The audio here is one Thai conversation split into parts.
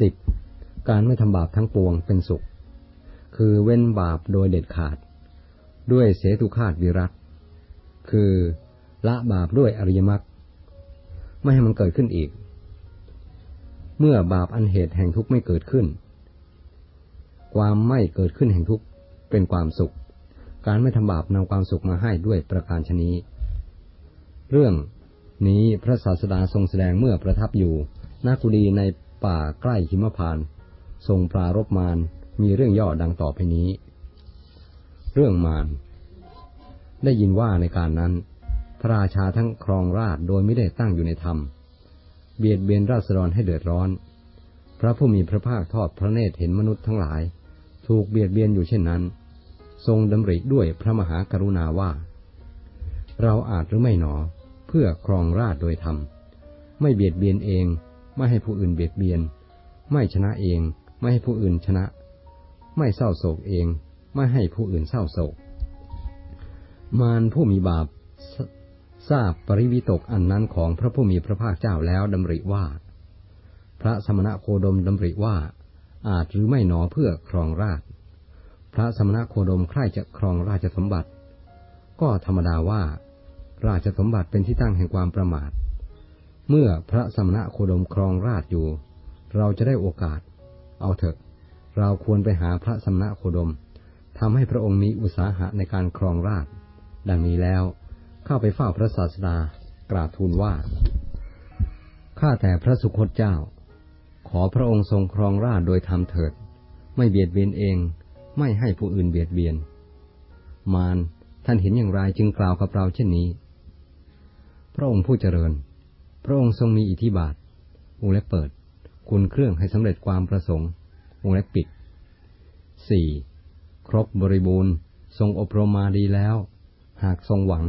สิบการไม่ทำบาปทั้งปวงเป็นสุข คือเว้นบาปโดยเด็ดขาด ด้วยเสตุคาตวิรัตคือละบาปด้วยอริยมรรคไม่ให้มันเกิดขึ้นอีก เมื่อบาปอันเหตุแห่งทุกข์ไม่เกิดขึ้น ความไม่เกิดขึ้นแห่งทุกข์เป็นความสุข การไม่ทำบาปนำความสุขมาให้ด้วยประการชนี้ เรื่องนี้พระศาสดาทรงแสดงเมื่อประทับอยู่นากุดีใน ป่าใกล้หิมพาน ทรงปรารบมารมีเรื่องย่อดังต่อไปนี้ เรื่องมารได้ยินว่าในการนั้น พระราชาทั้งครองราชโดยไม่ได้ตั้งอยู่ในธรรม เบียดเบียนราษฎรให้เดือดร้อน พระผู้มีพระภาคทอดพระเนตรเห็นมนุษย์ทั้งหลาย ถูกเบียดเบียนอยู่เช่นนั้น ทรงดำริด้วยพระมหากรุณาว่า เราอาจหรือไม่หนอ เพื่อครองราชโดยธรรม ไม่เบียดเบียนเอง ไม่ให้ผู้อื่นเบียดเบียน ไม่ชนะเอง ไม่ให้ผู้อื่นชนะ ไม่เศร้าโศกเอง ไม่ให้ผู้อื่นเศร้าโศก มารผู้มีบาปทราบปริวิตกอันนั้นของพระผู้มีพระภาคเจ้าแล้วดำริว่า พระสมณะโคดมดำริว่า อาจหรือไม่หนอเพื่อครองราช พระสมณะโคดมใคร่จะครองราชสมบัติ ก็ธรรมดาว่า ราชสมบัติเป็นที่ตั้งแห่งความประมาท เมื่อพระสมณะโคดมครองราชอยู่ เราจะได้โอกาส เอาเถอะ เราควรไปหาพระสมณะโคดมทำให้พระองค์มีอุตสาหะในการครองราช ดังนี้แล้วเข้าไปเฝ้าพระศาสดากราบทูลว่า ข้าแต่พระสุคตเจ้า ขอพระองค์ทรงครองราชโดยธรรมเถิด ไม่เบียดเบียนเอง ไม่ให้ผู้อื่นเบียดเบียน มารท่านเห็นอย่างไรจึงกล่าวกับเราเช่นนี้ พระองค์ผู้เจริญ พระองค์ทรงมีอิทธิบาทวงเล็บเปิด คุณเครื่องให้สำเร็จความประสงค์วงเล็บปิดสี่ครบบริบูรณ์ ทรงอบรมมาดีแล้ว หากทรงหวัง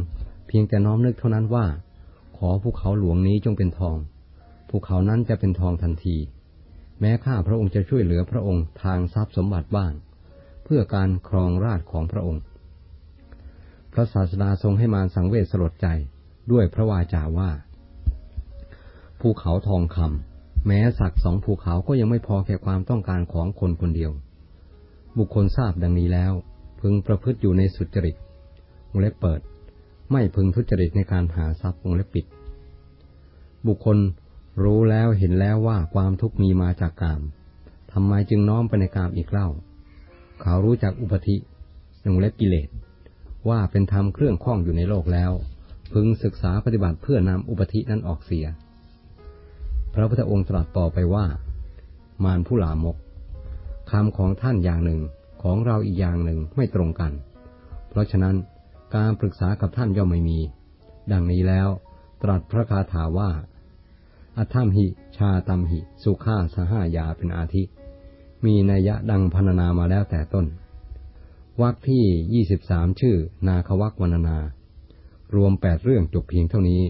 เพียงแต่น้อมนึกเท่านั้นว่า ขอภูเขาหลวงนี้จงเป็นทอง ภูเขานั้นจะเป็นทองทันที แม้ข้าพระองค์จะช่วยเหลือพระองค์ทางทรัพย์สมบัติบ้าง เพื่อการครองราชของพระองค์ พระศาสดาทรงให้มารสังเวชสลดใจด้วยพระวาจาว่า ภูเขาทองคำแม้สักสองภูเขาก็ยังไม่พอแก่ความต้องการของคนคนเดียว บุคคลทราบดังนี้แล้ว พึงประพฤติอยู่ในสุจริตวงเล็บเปิด ไม่พึงทุจริตในการหาทรัพย์วงเล็บปิด บุคคลรู้แล้วเห็นแล้วว่าความทุกข์มีมาจากกามทำไมจึงน้อมไปในกามอีกเล่า เขารู้จักอุปธิวงเล็บกิเลสว่าเป็นธรรมเครื่องข้องอยู่ในโลกแล้ว พึงศึกษาปฏิบัติเพื่อนำอุปธินั้นออกเสีย พระพุทธองค์ตรัสต่อไปว่า มารผู้ลามกคำของท่านอย่างหนึ่งของเราอีกอย่างหนึ่งไม่ตรงกัน เพราะฉะนั้นการปรึกษากับท่านย่อมไม่มี ดังนี้แล้วตรัสพระคาถาว่าอัธรรมหิ ชาตัมหิ สุขาสหายาเป็นอาทิ มีนัยยะดังพรรณนามาแล้วแต่ต้นวักที่ยี่สิบสามชื่อ นาควักวรรณนา รวมแปดเรื่องจบเพียงเท่านี้